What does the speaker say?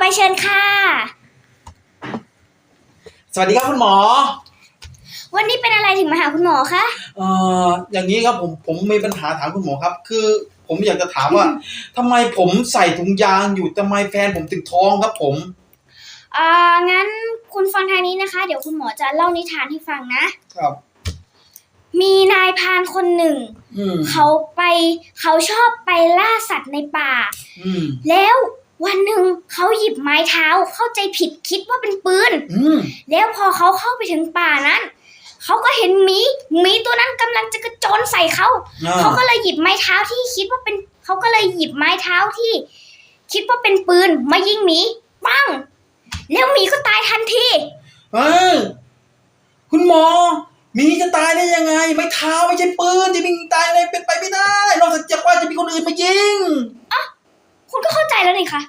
ไปเชิญค่ะ สวัสดีครับคุณหมอ วันนี้เป็นอะไรถึงมาหาคุณหมอคะ เอ่อ อย่างนี้ครับผมผมมีปัญหาถามคุณหมอครับ คือผมอยากจะถามว่าทำไมผมใส่ถุงยางอยู่ทำไมแฟนผมถึงท้องครับผม อ่า งั้นคุณฟังทางนี้นะคะ เดี๋ยวคุณหมอจะเล่านิทานให้ฟังนะ ครับ มีนายพรานคนหนึ่ง อืมเขาไปเขาชอบไปล่าสัตว์ในป่า อืมแล้ว วันหนึ่งเขาหยิบไม้เท้าเข้าใจผิดคิดว่าเป็นปืน อืมแล้วพอเขาเข้าไปถึงป่านั้น เขาก็เห็นหมีหมีตัวนั้นกำลังจะกระโจนใส่เขา อ่าเขาก็เลยหยิบไม้เท้าที่คิดว่าเป็นเขาก็เลยหยิบไม้เท้าที่ คิดว่าเป็นปืนมายิงหมีปังแล้วหมีก็ตายทันที เอ้ยคุณหมอหมีจะตายได้ยังไง ไม่เท้าไม่ใช่ปืนจะมีตายอะไรเป็นไปไม่ได้ นอกจากว่าจะมีคนอื่นมายิง คุณก็เข้าใจแล้วนี่คะ